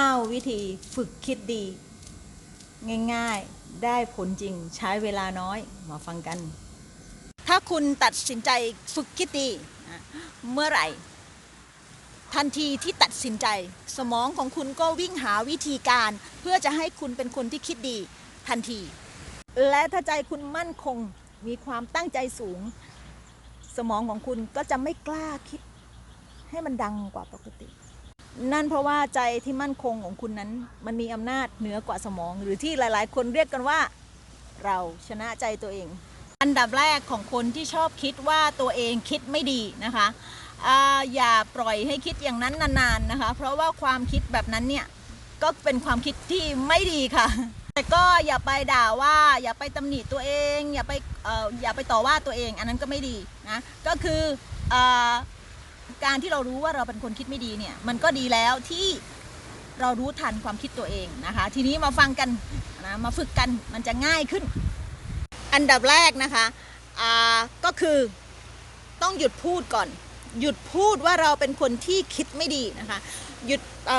9 วิธีฝึกคิดดี ง่ายๆ ได้ผลจริงใช้เวลาน้อย มาฟังกัน ถ้าคุณตัดสินใจฝึกคิดดี เมื่อไหร่ ทันทีที่ตัดสินใจ สมองของคุณก็วิ่งหาวิธีการ เพื่อจะให้คุณเป็นคนที่คิดดีทันที และถ้าใจคุณมั่นคงมีความตั้งใจสูง สมองของคุณก็จะไม่กล้าคิด ให้มันดังกว่าปกติ นั่นเพราะว่าใจที่มั่นคงของคุณนั้น มันมีอำนาจเหนือกว่าสมอง หรือที่หลาย ๆ คนเรียกกันว่า เราชนะใจตัวเอง อันดับแรกของคนที่ชอบคิดว่าตัวเองคิดไม่ดีนะคะอย่าปล่อยให้คิดอย่างนั้นนานๆนะคะ เพราะว่าความคิดแบบนั้นเนี่ยก็เป็นความคิดที่ไม่ดีค่ะ แต่ก็อย่าไปด่าว่า อย่าไปตำหนิตัวเอง อย่าไปออย่าไปต่อว่าตัวเอง อันนั้นก็ไม่ดีนะ ก็คืออ การที่เรารู้ว่าเราเป็นคนคิดไม่ดีเนี่ย มันก็ดีแล้วที่เรารู้ทันความคิดตัวเองนะคะ ทีนี้มาฟังกันนะมาฝึกกันมันจะง่ายขึ้น อันดับแรกนะคะก็คือต้องหยุดพูดก่อน หยุดพูดว่าเราเป็นคนที่คิดไม่ดีนะคะ หยุดอ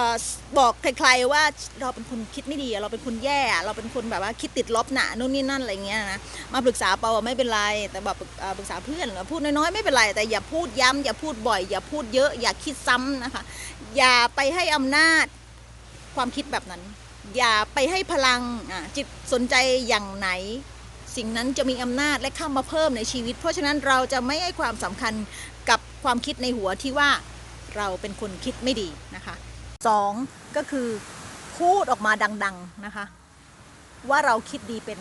บอกใครๆว่าเราเป็นคนคิดไม่ดี เราเป็นคนแย่ เราเป็นคนแบบว่าคิดติดลบหนานู่นนี่นั่นอะไรเงี้ยนะ มาปรึกษาเปาไม่เป็นไร แต่แบบปรึกษาเพื่อนพูดน้อยๆไม่เป็นไร แต่อย่าพูดย้ำอย่าพูดบ่อย อย่าพูดเยอะ อย่าคิดซ้ำนะคะ อย่าไปให้อำนาจความคิดแบบนั้น อย่าไปให้พลังจิตสนใจอย่างไหนสิ่งนั้นจะมีอำนาจและเข้ามาเพิ่มในชีวิต เพราะฉะนั้นเราจะไม่ให้ความสำคัญ ความคิดในหัวที่ว่าเราเป็นคนคิดไม่ดีนะคะสองก็คือพูดออกมาดัง ๆนะคะ ว่าเราคิดดีเป็น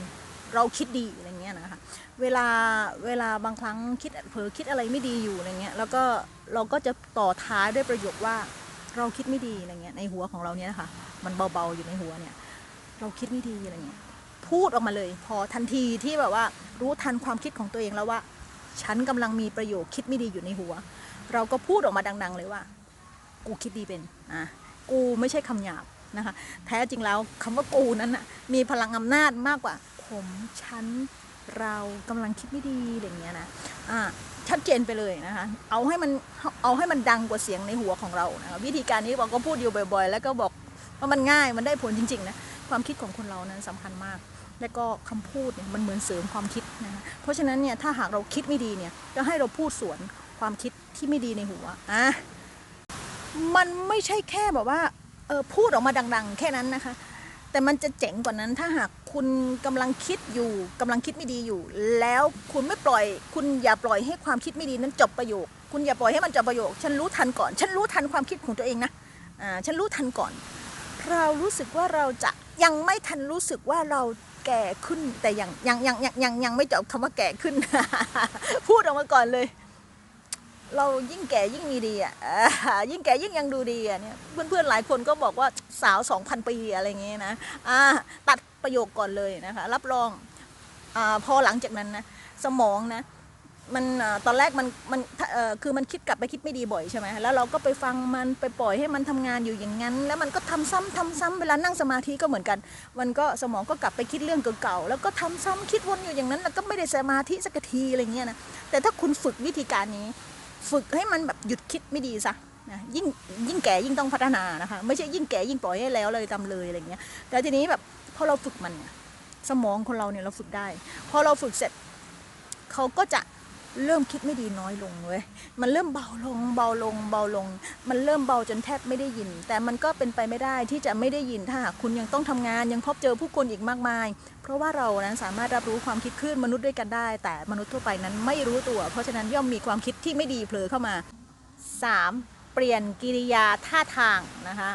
เราคิดดีอะไรเงี้ยนะคะเวลาเวลาบางครั้งคิดเผลอคิดอะไรไม่ดีอยู่อะไรเงี้ยแล้วก็เราก็จะต่อท้ายด้วยประโยคว่าเราคิดไม่ดีอะไรเงี้ยในหัวของเราเนี่ยนะคะมันเบาๆอยู่ในหัวเนี่ยเราคิดไม่ดีอะไรเงี้ยพูดออกมาเลย พอทันทีที่แบบว่ารู้ทันความคิดของตัวเองแล้วว่า ฉันกำลังมีประโยคคิดไม่ดีอยู่ในหัว เราก็พูดออกมาดัง ๆ เลยว่า กูคิดดีเป็นอะกูไม่ใช่คำหยาบนะคะแท้จริงแล้วคำว่ากูนั้นน่ะมีพลังอำนาจมากกว่า ผมฉันเรากำลังคิดไม่ดีอย่างเงี้ยนะอะชัดเจนไปเลยนะคะเอาให้มันเอาให้มันดังกว่าเสียงในหัวของเรานะะวิธีการนี้บอกก็พูดอยู่บ่อย ๆ แล้วก็บอกว่ามันง่ายมันได้ผลจริงๆนะความคิดของคนเรานั้นสำคัญมาก และก็คำพูดเนี่ยมันเหมือนเสริมความคิดนะคะเพราะฉะนั้นเนี่ยถ้าหากเราคิดไม่ดีเนี่ยก็ให้เราพูดสวนความคิดที่ไม่ดีในหัวอะมันไม่ใช่แค่แบบว่าเออพูดออกมาดัง ๆ แค่นั้นนะคะ แต่มันจะเจ๋งกว่านั้นถ้าหากคุณกำลังคิดอยู่กำลังคิดไม่ดีอยู่ แล้วคุณไม่ปล่อย คุณอย่าปล่อยให้ความคิดไม่ดีนั้นจบประโยค คุณอย่าปล่อยให้มันจบประโยค ฉันรู้ทันก่อน ฉันรู้ทันความคิดของตัวเองนะอ่าฉันรู้ทันก่อน เรารู้สึกว่าเราจะยังไม่ทันรู้สึกว่าเรา แก่ขึ้นแต่ยังยังยังยังยังยังไม่จบคำว่าแก่ขึ้น พูดออกมาก่อนเลย เรายิ่งแก่ยิ่งมีดีอะยิ่งแก่ยิ่งยังดูดีอะเนี่ยเพื่อนๆหลายคนก็บอกว่าสาวสองพันปีอะไรเงี้ยนะอ่าตัดประโยคก่อนเลยนะคะ รับรองอาพอหลังจากนั้นนะสมองนะ มันตอนแรกมันมันคือมันคิดกลับไปคิดไม่ดีบ่อยใช่ไหมแล้วเราก็ไปฟังมันไปปล่อยให้มันทำงานอยู่อย่างนั้น แล้วมันก็ทำซ้ำทำซ้ำเวลานั่งสมาธิก็เหมือนกัน มันก็สมองก็กลับไปคิดเรื่องเก่าๆแล้วก็ทำซ้ำคิดวนอยู่อย่างนั้นแล้วก็ไม่ได้สมาธิสักทีอะไรเงี้ยนะแต่ถ้าคุณฝึกวิธีการนี้ ฝึกให้มันแบบหยุดคิดไม่ดีซะนะยิ่งยิ่งแก่ยิ่งต้องพัฒนานะคะไม่ใช่ยิ่งแก่ยิ่งปล่อยให้แล้วเลยทำเลยอะไรเงี้ยแต่ทีนี้แบบพอเราฝึกมันสมองคนเราเนี่ยเราฝึกได้ พอเราฝึกเสร็จเขาก็จะ เริ่มคิดไม่ดีน้อยลงเว้ย มันเริ่มเบาลงเบาลงเบาลง มันเริ่มเบาจนแทบไม่ได้ยิน แต่มันก็เป็นไปไม่ได้ที่จะไม่ได้ยินถ้าหากคุณยังต้องทำงานยังพบเจอผู้คนอีกมากมาย เพราะว่าเรานั้นสามารถรับรู้ความคิดคลื่นมนุษย์ด้วยกันได้ แต่มนุษย์ทั่วไปนั้นไม่รู้ตัว เพราะฉะนั้นย่อมมีความคิดที่ไม่ดีเผลอเข้ามา 3. เปลี่ยนกิริยาท่าทางนะคะ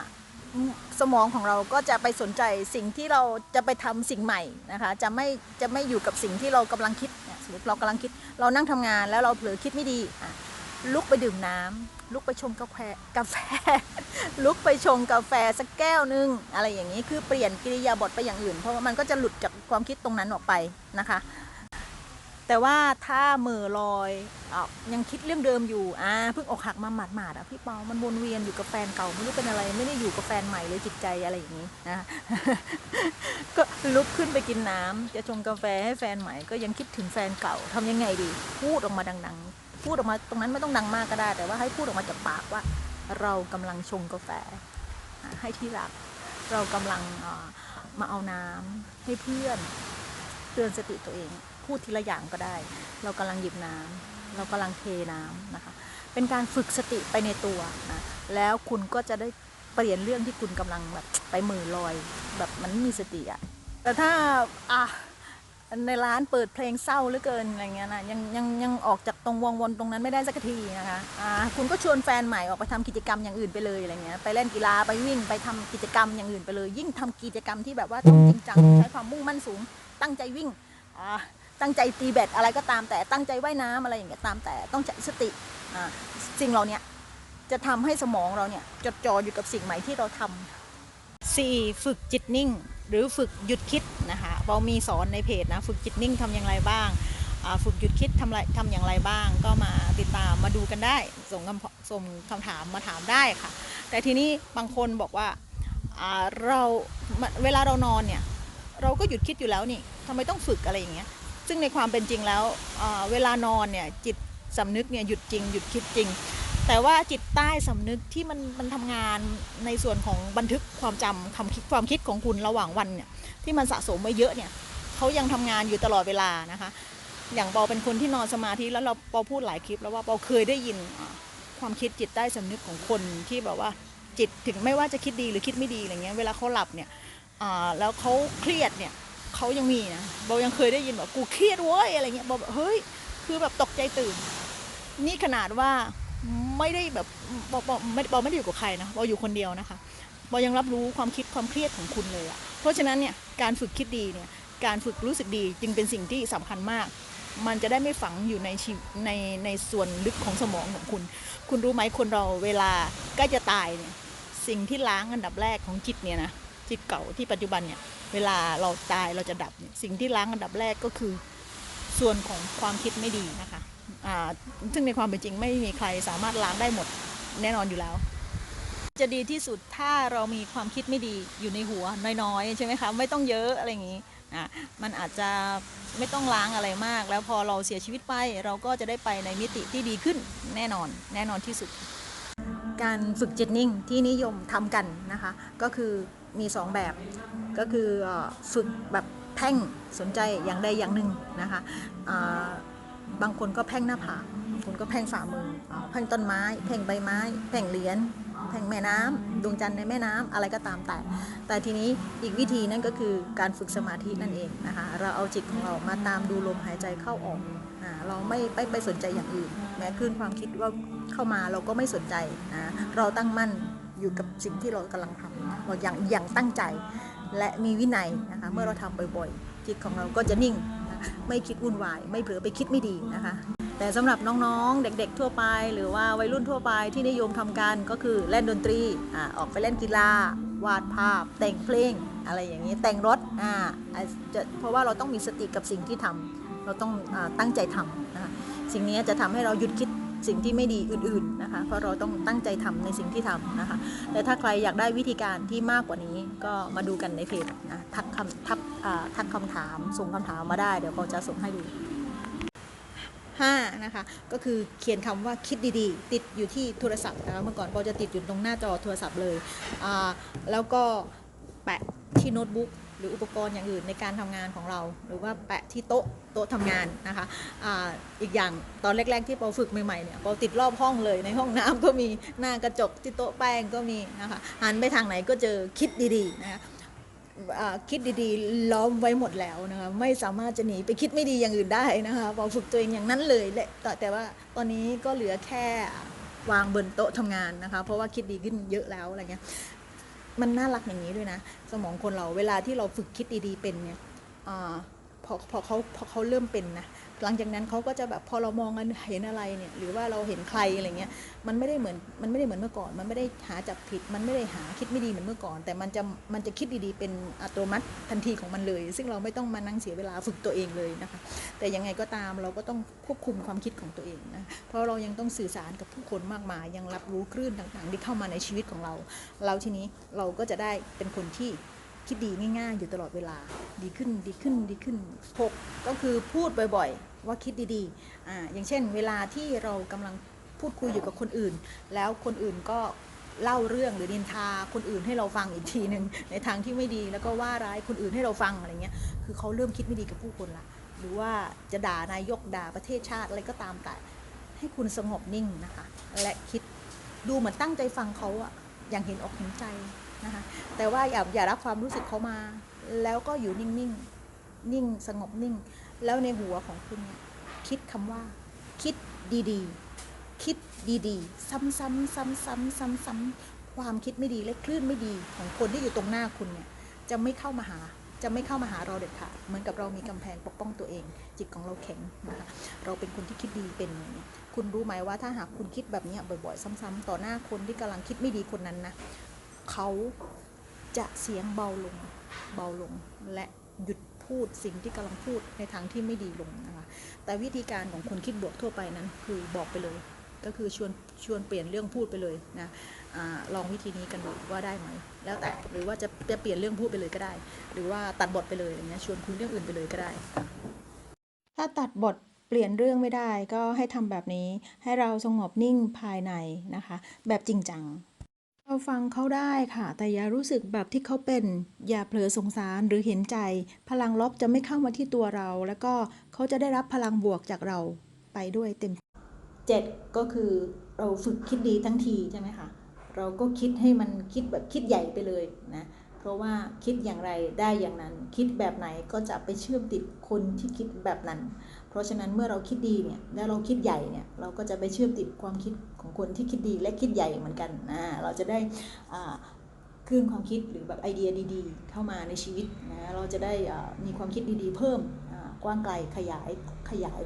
สมองของเราก็จะไปสนใจสิ่งที่เราจะไปทำสิ่งใหม่นะคะจะไม่จะไม่อยู่กับสิ่งที่เรากำลังคิดเนี่ย สมมติเรากำลังคิดเรานั่งทำงานแล้วเราเผลอคิดไม่ดีอะลุกไปดื่มน้ำลุกไปชงกาแฟกาแฟ ลุกไปชงกาแฟสักแก้วหนึง อะไรอย่างนี้คือเปลี่ยนกิริยาบทไปอย่างอื่น เพราะว่ามันก็จะหลุดจากความคิดตรงนั้นออกไปนะคะ แต่ว่าถ้าเหม่อลอยอยังคิดเรื่องเดิมอยู่อ่าเพิ่งอกหักมาหมาดๆอะพี่เปามันวนเวียนอยู่กับแฟนเก่าไม่รู้เป็นอะไร ไม่ได้อยู่กับแฟนใหม่เลยจิตใจอะไรอย่างนี้นะก็ลุกขึ้นไปกินน้ำจะชงกาแฟให้แฟนใหม่ก็ยังคิดถึงแฟนเก่าทำยังไงดี พูดออกมาดัง ๆ พูดออกมาตรงนั้นไม่ต้องดังมากก็ได้ แต่ว่าให้พูดออกมาจากปากว่า เรากำลังชงกาแฟ ให้ที่รัก เรากำลังมาเอาน้ำให้เพื่อนเตือนสติตัวเอง พูดทีละอย่างก็ได้ เรากำลังหยิบน้ำเรากำลังเทน้ำนะคะ เป็นการฝึกสติไปในตัวนะแล้วคุณก็จะได้เปลี่ยนเรื่องที่คุณกำลังแบบไปมือลอยแบบมันไม่มีสติอะแต่ถ้าอะในร้านเปิดเพลงเศร้าเหลือเกินอะไรเงี้ยนะยังยังยังออกจากตรงวงวนตรงนั้นไม่ได้สักทีนะคะอ่าคุณก็ชวนแฟนใหม่ออกไปทำกิจกรรมอย่างอื่นไปเลยอะไรเงี้ยไปเล่นกีฬาไปวิ่งไปทำกิจกรรมอย่างอื่นไปเลย ยิ่งทำกิจกรรมที่แบบว่าต้องจริงจังใช้ความมุ่งมั่นสูงตั้งใจวิ่งอ่า ตั้งใจตีแบดอะไรก็ตามแต่ตั้งใจว่ายน้ำอะไรอย่างเงี้ยตามแต่ต้องใช้สติสิ่งเหล่าเนี้ยจะทำให้สมองเราเนี่ยจดจ่ออยู่กับสิ่งใหม่ที่เราทำ 4. ฝึกจิตนิ่ง หรือฝึกหยุดคิดนะคะเรามีสอนในเพจนะฝึกจิตนิ่งทำอย่างไรบ้างฝึกหยุดคิดทำอะไรทำอย่างไรบ้าง ก็มาติดตามมาดูกันได้ส่งคำส่งคำถามมาถามได้ค่ะ แต่ทีนี้บางคนบอกว่าอ่าเราเวลาเรานอนเนี่ยเราก็หยุดคิดอยู่แล้วนี่ทำไมต้องฝึกอะไรอย่างเงี้ย ซึ่งในความเป็นจริงแล้วเวลานอนเนี่ยจิตสำนึกเนี่ยหยุดจริงหยุดคิดจริง แต่ว่าจิตใต้สำนึกที่มันมันทำงานในส่วนของบันทึกความจำความคิดความคิดของคุณระหว่างวันเนี่ยที่มันสะสมไว้เยอะเนี่ยเขายังทำงานอยู่ตลอดเวลานะคะ อย่างปอเป็นคนที่นอนสมาธิแล้วเราปอพูดหลายคลิป แล้วว่าปอเคยได้ยินความคิดจิตใต้สำนึกของคนที่แบบว่าจิตถึงไม่ว่าจะคิดดีหรือคิดไม่ดีอะไรเงี้ยเวลาเขาหลับเนี่ยแล้วเขาเครียดเนี่ย เขายังมีนะปอยังเคยได้ยินแบบกูเครียดเว้ยอะไรเงี้ยปอแบบเฮ้ยคือแบบตกใจตื่น นี่ขนาดว่าไม่ได้แบบบอบอไม่บอไม่ได้อยู่กับใครนะบออยู่คนเดียวนะคะบอยังรับรู้ความคิดความเครียดของคุณเลยอะเพราะฉะนั้นเนี่ยการฝึกคิดดีเนี่ยการฝึกรู้สึกดีจึงเป็นสิ่งที่สำคัญมาก มันจะได้ไม่ฝังอยู่ในในในส่วนลึกของสมองของคุณ คุณรู้ไหมคนเราเวลาใกล้จะตายเนี่ยสิ่งที่ล้างอันดับแรกของจิตเนี่ยนะจิตเก่าที่ปัจจุบันเนี่ย เวลาเราตายเราจะดับ สิ่งที่ล้างอันดับแรกก็คือส่วนของความคิดไม่ดีนะคะซึ่งในความเป็นจริงไม่มีใครสามารถล้างได้หมดแน่นอนอยู่แล้ว จะดีที่สุดถ้าเรามีความคิดไม่ดีอยู่ในหัวน้อยๆ ใช่ไหมคะ ไม่ต้องเยอะอะไรอย่างนี้อะมันอาจจะไม่ต้องล้างอะไรมาก แล้วพอเราเสียชีวิตไป เราก็จะได้ไปในมิติที่ดีขึ้นแน่นอนแน่นอนที่สุด การฝึกจิตนิ่งที่นิยมทำกันนะคะ ก็คือ มี 2 แบบ ก็คือเออฝึกแบบเพ่งสนใจอย่างใดอย่างหนึ่งนะคะบางคนก็เพ่งหน้าผากบางคนก็เพ่งฝ่ามืออ่าเพ่งต้นไม้เพ่งใบไม้เพ่งเหรียญเพ่งแม่น้ำดวงจันทร์ในแม่น้ำอะไรก็ตามแต่ แต่ทีนี้อีกวิธีนั่นก็คือการฝึกสมาธินั่นเองนะคะ เราเอาจิตของเรามาตามดูลมหายใจเข้าออกเราไม่ไปไปสนใจอย่างอื่น แม้คลื่นความคิดว่าเข้ามาเราก็ไม่สนใจนะเราตั้งมั่นอยู่กับสิ่งที่เรากำลังทำ เราอย่างอย่างตั้งใจ และมีวินัยนะคะเมื่อเราทำบ่อยๆ จิตของเราก็จะนิ่ง ไม่คิดวุ่นวาย ไม่เผลอไปคิดไม่ดีนะคะ แต่สำหรับน้องๆ เด็กๆทั่วไป หรือว่าวัยรุ่นทั่วไปที่นิยมทำกันก็คือเล่นดนตรีอออกไปเล่นกีฬาวาดภาพ แต่งเพลงอะไรอย่างนี้แต่งรถอ่าจะเพราะว่าเราต้องมีสติกับสิ่งที่ทำเราต้องอตั้งใจทำนะคะสิ่งนี้จะทำให้เราหยุดคิด สิ่งที่ไม่ดีอื่นๆนะคะ เพราะเราต้องตั้งใจทำในสิ่งที่ทำนะคะ แต่ถ้าใครอยากได้วิธีการที่มากกว่านี้ก็มาดูกันในเพจนะทักคำทักทักคำถามส่งคำถามมาได้เดี๋ยวเราจะส่งให้ดู5นะคะก็คือเขียนคำว่าคิดดีๆ ติดอยู่ที่โทรศัพท์นะคะเมื่อก่อนเราจะติดอยู่ตรงหน้าจอโทรศัพท์เลย แล้วก็แปะที่โน้ตบุ๊ก หรืออุปกรณ์อย่างอื่นในการทำงานของเรา หรือว่าแปะที่โต๊ะโต๊ะทำงานนะคะอาอีกอย่างตอนแรก ๆ ที่ปอฝึกใหม่ๆเนี่ยปอติดรอบห้องเลยในห้องน้ำก็มีหน้ากระจกที่โต๊ะแป้งก็มีนะคะหันไปทางไหนก็เจอคิดดีๆนะคะคิดดีๆ ล้อมไว้หมดแล้วนะคะไม่สามารถจะหนีไปคิดไม่ดีอย่างอื่นได้นะคะพอฝึกตัวเองอย่างนั้นเลยแหละแต่แต่ว่าตอนนี้ก็เหลือแค่วางบนโต๊ะทำงานนะคะ เพราะว่าคิดดีขึ้นเยอะแล้วอะไรเงี้ย มันน่ารักอย่างนี้ด้วยนะ สมองคนเราเวลาที่เราฝึกคิดดีๆเป็นเนี่ยอา พอพอเขาพอเขาเริ่มเป็นนะหลังจากนั้นเขาก็จะแบบพอเรามองกันเห็นอะไรเนี่ยหรือว่าเราเห็นใครอะไรเงี้ยมันไม่ได้เหมือนมันไม่ได้เหมือนเมื่อก่อน มันไม่ได้หาจับผิด มันไม่ได้หาคิดไม่ดีเหมือนเมื่อก่อน แต่มันจะมันจะคิดดีๆเป็นอัตโนมัติทันทีของมันเลย ซึ่งเราไม่ต้องมานั่งเสียเวลาฝึกตัวเองเลยนะคะแต่ยังไงก็ตามเราก็ต้องควบคุมความคิดของตัวเองนะเพราะเรายังต้องสื่อสารกับผู้คนมากมาย ยังรับรู้คลื่นต่างๆ ที่เข้ามาในชีวิตของเรา เราทีนี้เราก็จะได้เป็นคนที่ คิดดีง่าย ๆ อยู่ตลอดเวลาดีขึ้นดีขึ้นดีขึ้นหกก็คือพูดบ่อยๆ ว่าคิดดีๆอ่าอย่างเช่น เวลาที่เรากำลังพูดคุยอยู่กับคนอื่น แล้วคนอื่นก็เล่าเรื่องหรือนินทาคนอื่นให้เราฟังอีกทีหนึ่งในทางที่ไม่ดีแล้วก็ว่าร้ายคนอื่นให้เราฟังอะไรเงี้ยคือเขาเริ่มคิดไม่ดีกับผู้คนละหรือว่าจะด่านายกด่าประเทศชาติอะไรก็ตามแต่ ให้คุณสงบนิ่งนะคะ และคิดดูเหมือนตั้งใจฟังเขาอะอย่างเห็นอกเห็นใจ นะคะแต่ว่าอย่าอย่ารับความรู้สึกเขามา แล้วก็อยู่นิ่งๆนิ่งสงบนิ่ง แล้วในหัวของคุณเนี่ยคิดคำว่า คิดดีๆ คิดดีๆ ซ้ำๆซ้ำๆซ้ำๆความคิดไม่ดีและคลื่นไม่ดีของคนที่อยู่ตรงหน้าคุณเนี่ยจะไม่เข้ามาหาจะไม่เข้ามาหาเราเด็ดขาดเหมือนกับเรามีกำแพงปกป้องตัวเอง จิตของเราแข็งนะคะเราเป็นคนที่คิดดีเป็น คุณรู้ไหมว่าถ้าหากคุณคิดแบบนี้บ่อยๆ ซ้ำๆต่อหน้าคนที่กำลังคิดไม่ดีคนนั้นนะ เขาจะเสียงเบาลงเบาลงและหยุดพูดสิ่งที่กำลังพูดในทางที่ไม่ดีลงนะคะแต่วิธีการของคนคิดบวกทั่วไปนั้นคือบอกไปเลย ก็คือชวนชวนเปลี่ยนเรื่องพูดไปเลยนะอลองวิธีนี้กันดูว่าได้ไหมแล้วแต่หรือว่าจะจะเปลี่ยนเรื่องพูดไปเลยก็ได้ หรือว่าตัดบทไปเลยอย่างเงี้ยชวนคุยเรื่องอื่นไปเลยก็ได้ ถ้าตัดบทเปลี่ยนเรื่องไม่ได้ก็ให้ทำแบบนี้ให้เราสงบนิ่งภายในนะคะ แบบจริงจัง เราฟังเขาได้ค่ะ แต่อย่ารู้สึกแบบที่เขาเป็น อย่าเผลอสงสารหรือเห็นใจ พลังลบจะไม่เข้ามาที่ตัวเรา แล้วก็เขาจะได้รับพลังบวกจากเราไปด้วยเต็มเจ็ดก็คือเราฝึกคิดดีทั้งทีใช่ไหมคะเราก็คิดให้มันคิดแบบคิดใหญ่ไปเลยนะเพราะว่าคิดอย่างไรได้อย่างนั้น คิดแบบไหนก็จะไปเชื่อมติดคนที่คิดแบบนั้น ราะฉะนั้นเมื่อเราคิดดีเนี่ยแล้วเราคิดใหญ่เนี่ยเราก็จะไปเชื่อมติดความคิดของคนที่คิดดีและคิดใหญ่เหมือนกันนะเราจะได้คลื่นความคิดหรือแบบไอเดียดีๆ เข้ามาในชีวิตนะเราจะได้มีความคิดดีๆ เพิ่มกว้างไกลขยายขยาย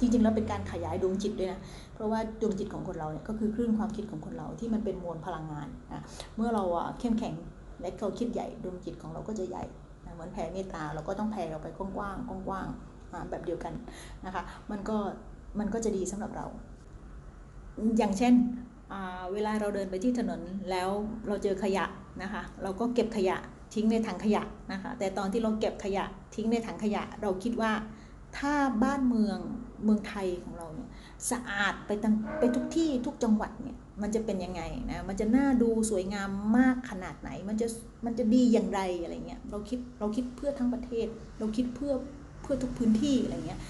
จริงๆแล้วเป็นการขยายดวงจิตด้วยนะเพราะว่าดวงจิตของคนเราเนี่ยก็คือคลื่นความคิดของคนเราที่มันเป็นมวลพลังงานนะเมื่อเราเข้มแข็งและเราคิดใหญ่ดวงจิตของเราก็จะใหญ่นะเหมือนแผ่เมตตาเราก็ต้องแผ่เราไปกว้างๆกว้างๆ อ่าแบบเดียวกันนะคะ มันก็มันก็จะดีสำหรับเรา อย่างเช่นเวลาเราเดินไปที่ถนนแล้วเราเจอขยะนะคะ เราก็เก็บขยะทิ้งในถังขยะนะคะ แต่ตอนที่เราเก็บขยะทิ้งในถังขยะ เราคิดว่าถ้าบ้านเมืองเมืองไทยของเราเนี่ยสะอาดไปตั้งไปทุกที่ทุกจังหวัดเนี่ยมันจะเป็นยังไงนะมันจะน่าดูสวยงามมากขนาดไหน มันจะมันจะดีอย่างไรอะไรเงี้ยเราคิดเราคิดเพื่อทั้งประเทศ เราคิดเพื่อ เพื่อทุกพื้นที่อะไรเงี้ย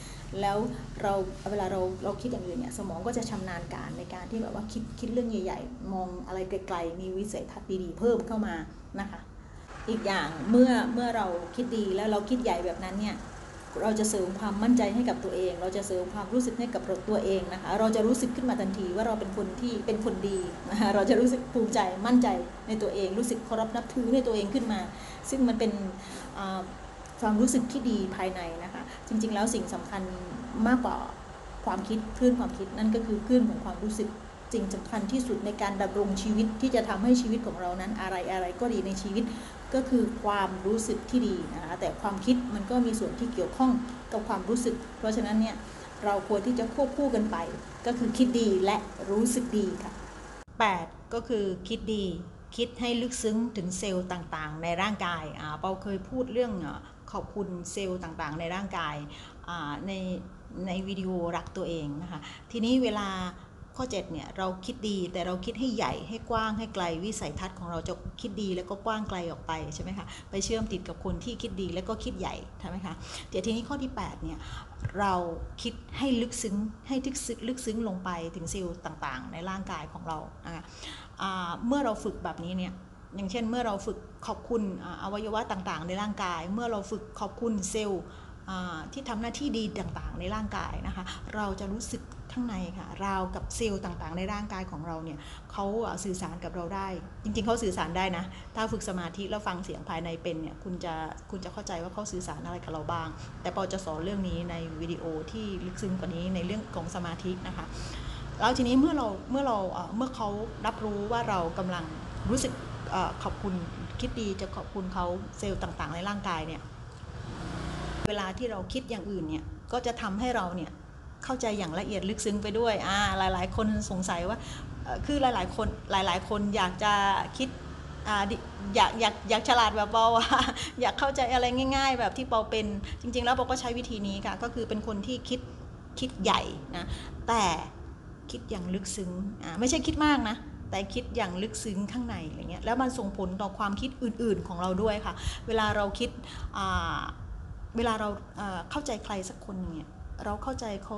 แล้วเราเวลาเราเราคิดอย่างอื่นเนี่ยสมองก็จะชำนาญการในการที่แบบว่าคิดคิดเรื่องใหญ่ๆ มองอะไรไกลๆ มีวิสัยทัศน์ดีๆ เพิ่มเข้ามานะคะ อีกอย่างเมื่อเมื่อเราคิดดีแล้วเราคิดใหญ่แบบนั้นเนี่ยเราจะเสริมความมั่นใจให้กับตัวเอง เราจะเสริมความรู้สึกให้กับตัวเองนะคะ เราจะรู้สึกขึ้นมาทันทีว่าเราเป็นคนที่เป็นคนดีนะคะเราจะรู้สึกภูมิใจมั่นใจในตัวเอง รู้สึกเคารพนับถือในตัวเองขึ้นมา ซึ่งมันเป็นอ่า ความรู้สึกที่ดีภายในนะคะ จริง ๆ แล้วสิ่งสำคัญมากกว่าความคิดคลื่นความคิดนั่นก็คือคลื่นของความรู้สึกสิ่งสำคัญที่สุดในการดำรงชีวิตที่จะทำให้ชีวิตของเรานั้นอะไรอะไรก็ดีในชีวิตก็คือความรู้สึกที่ดีนะคะแต่ความคิดมันก็มีส่วนที่เกี่ยวข้องกับความรู้สึก เพราะฉะนั้นเนี่ยเราควรที่จะควบคู่กันไป ก็คือคิดดีและรู้สึกดีค่ะ 8 ก็คือคิดดีคิดให้ลึกซึ้งถึงเซลล์ต่างๆ ในร่างกายอ่าเปาเคยพูดเรื่อง ขอบคุณเซลล์ต่างๆ ในร่างกายในในวิดีโอรักตัวเองนะคะ ทีนี้เวลาข้อ7เนี่ยเราคิดดีแต่เราคิดให้ใหญ่ให้กว้างให้ไกลวิสัยทัศน์ของเราจะคิดดีแล้วก็กว้างไกลออกไปใช่ไหมคะไปเชื่อมติดกับคนที่คิดดีแล้วก็คิดใหญ่ใช่ไหมคะเดี๋ยวทีนี้ข้อที่8เนี่ยเราคิดให้ลึกซึ้งให้ลึกซึ้งลึกซึ้งลงไปถึงเซลล์ต่างๆ ในร่างกายของเรานะคะอ่าเมื่อเราฝึกแบบนี้เนี่ย อย่างเช่น เมื่อเราฝึกขอบคุณอวัยวะต่างๆ ในร่างกาย เมื่อเราฝึกขอบคุณเซลล์ที่ทำหน้าที่ดีต่างๆ ในร่างกายนะคะ เราจะรู้สึกข้างในค่ะราวกับเซลล์ต่างๆ ในร่างกายของเราเนี่ยเขาสื่อสารกับเราได้ จริงๆเขาสื่อสารได้นะ ถ้าฝึกสมาธิแล้วฟังเสียงภายในเป็นเนี่ยคุณจะคุณจะเข้าใจว่าเขาสื่อสารอะไรกับเราบ้าง แต่ปอจะสอนเรื่องนี้ในวิดีโอที่ลึกซึ้งกว่านี้ในเรื่องของสมาธินะคะแล้วทีนี้เมื่อเราเมื่อเราเมื่อเขารับรู้ว่าเรากำลังรู้สึก ขอบคุณคิดดีจะขอบคุณเขาเซลล์ต่างๆ ในร่างกายเนี่ย เวลาที่เราคิดอย่างอื่นเนี่ย ก็จะทำให้เราเนี่ยเข้าใจอย่างละเอียดลึกซึ้งไปด้วยอ่าหลาย ๆ คนสงสัยว่าคือหลายๆคนหลาย ๆ คนอยากจะคิดอยากอยากอยากฉลาดแบบเปาอะอยากเข้าใจอะไรง่าย ๆ แบบที่เปาเป็นจริง ๆ แล้วเปาก็ใช้วิธีนี้ค่ะ ก็คือเป็นคนที่คิดคิดใหญ่นะแต่คิดอย่างลึกซึ้งไม่ใช่คิดมากนะ แต่คิดอย่างลึกซึ้งข้างในอะไรเงี้ยแล้วมันส่งผลต่อความคิดอื่นๆของเราด้วยค่ะ เวลาเราคิดเวลาเราเข้าใจใครสักคนหนึ่งเนี่ยเราเข้าใจเขา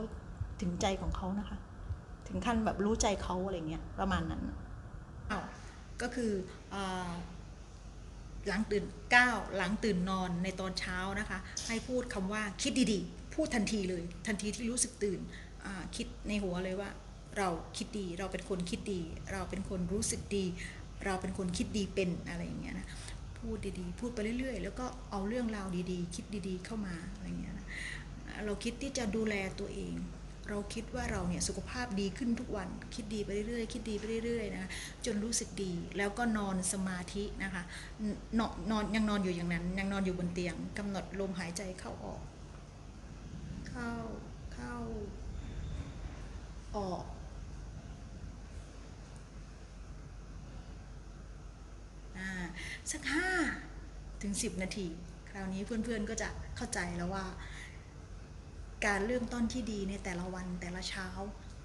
ถึงใจของเขานะคะ ถึงขั้นแบบรู้ใจเขาอะไรเงี้ยประมาณนั้นอ้าวก็คืออหลังตื่นก้าวหลังตื่นนอนในตอนเช้านะคะ ให้พูดคำว่าคิดดีๆ พูดทันทีเลย ทันทีที่รู้สึกตื่นคิดในหัวเลยว่า เราคิดดี เราเป็นคนคิดดี เราเป็นคนรู้สึกดี เราเป็นคนคิดดีเป็นอะไรอย่างเงี้ยนะพูดดีๆ พูดไปเรื่อย ๆ แล้วก็เอาเรื่องราวดีๆ คิดดีๆ เข้ามาอะไรอย่างเงี้ยนะเราคิดที่จะดูแลตัวเอง เราคิดว่าเราเนี่ยสุขภาพดีขึ้นทุกวัน คิดดีไปเรื่อยๆ คิดดีไปเรื่อยๆนะจนรู้สึกดี แล้วก็นอนสมาธินะคะนอนนอนยังนอนอยู่อย่างนั้น ยังนอนอยู่บนเตียงกำหนดลมหายใจเข้าออก เข้าเข้าออก อ่า สักห้าถึงสิบนาที คราวนี้เพื่อนๆก็จะเข้าใจแล้วว่า การเริ่มต้นที่ดีในแต่ละวันแต่ละเช้า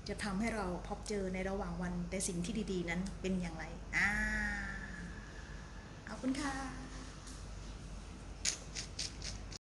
จะทำให้เราพบเจอในระหว่างวันแต่สิ่งที่ดีๆนั้นเป็นอย่างไรอ่าขอบคุณค่ะ